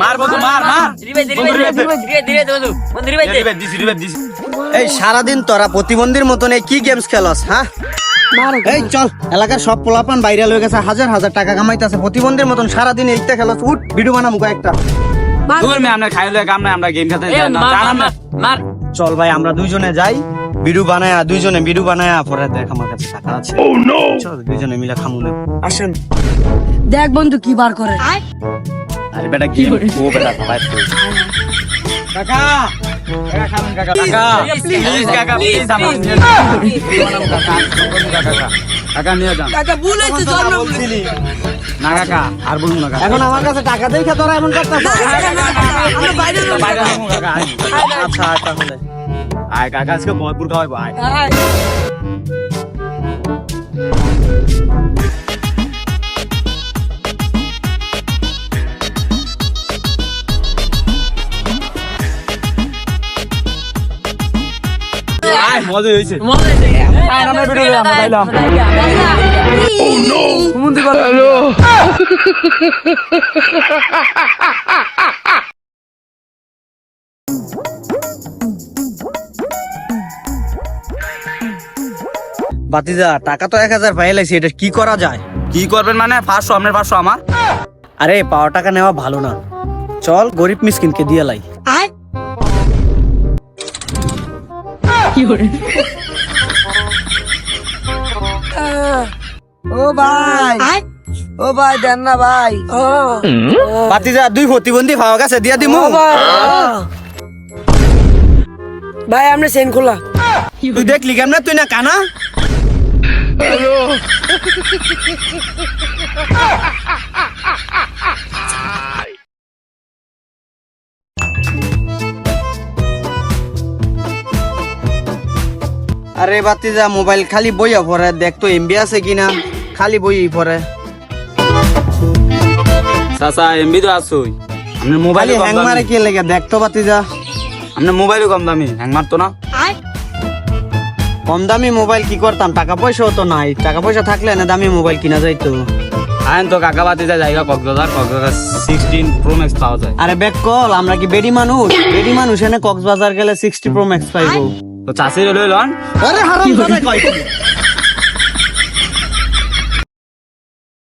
মার বন্ধু মার মার। এই সারাদিন তোরা প্রতিবন্ধীর মতন এই কি গেমস খেলস হ্যাঁ? এই চল এলাকার সব পোলাপান ভাইরাল হয়ে গেছে হাজার হাজার টাকা কামাইতেছে। প্রতিবন্ধীর মতন সারাদিন এইটা খেলস। উঠ ভিডিও বানাবো একটা দূর মে আমরা কাম গেম খেলতে মার মার চল ভাই আমরা দুইজনে যাই বিডু বানায়া দুইজনে বিডু বানায়া পরে দেখ আমার কাছে টাকা আছে। চল দুইজনে মিলে খামু আসেন। দেখ বন্ধু কি বার করে। আরে বেটা কি ও বেটা ভাই কাকা আর বলুন না কাকা এখন আমার কাছে টাকা দেই তোরা এমন করতেছ আমরা বাইরে যাব। বাইরে যাব কাকা আয়। আচ্ছা আয় কাকা আজকে ভরপুর খাওয়াবো আয় মজা হয়েছে। মজা হয়েছে। আয় আমরা ভিডিও আমরা পাইলাম বাতিজা টাকা তো এক হাজার পাইলাইছি এটা কি করা যায়? কি করবেন মানে? পাঁচশো আপনার পাঁচশো আমার। আরে পাওয়া টাকা নেওয়া ভালো না। চল গরিব মিসকিনকে দিয়ে লাই। ও ভাই। ও ভাই দেন না ভাই। ও। বাতিজা দুই প্রতিবন্ধী পাওয়া গেছে দিয়া দিমু। ভাই আমরা সেন খোলা। তুই দেখলি কেমনে? তুই না কানা? আরে বাতিজা মোবাইল খালি বইয়া পড়ে দেখ তো এমবি আছে কিনা। খালি বই পড়ে চাচা এমবি তো আসুই আপনার মোবাইল হ্যাং মারে কি লেগে দেখ তো বাতিজা। আপনার মোবাইলও কম দামি হ্যাং মারতো না। কম দামি মোবাইল কি করতাম? টাকা পয়সাও তো নাই। টাকা পয়সা থাকলে না দামি মোবাইল কিনা যাইতো। আইন তো কাকা বাতি যায় জায়গা Cox's Bazar Cox's Bazar sixteen pro max পাওয়া যায়। আরে ব্যাক কল আমরা কি বেডি মানুষ? বেডি মানুষ এনে কক্সবাজার গেলে সিক্সটি প্রো ম্যাক্স পাইবো। তো চাষির লই লন আরে হারাম কয়?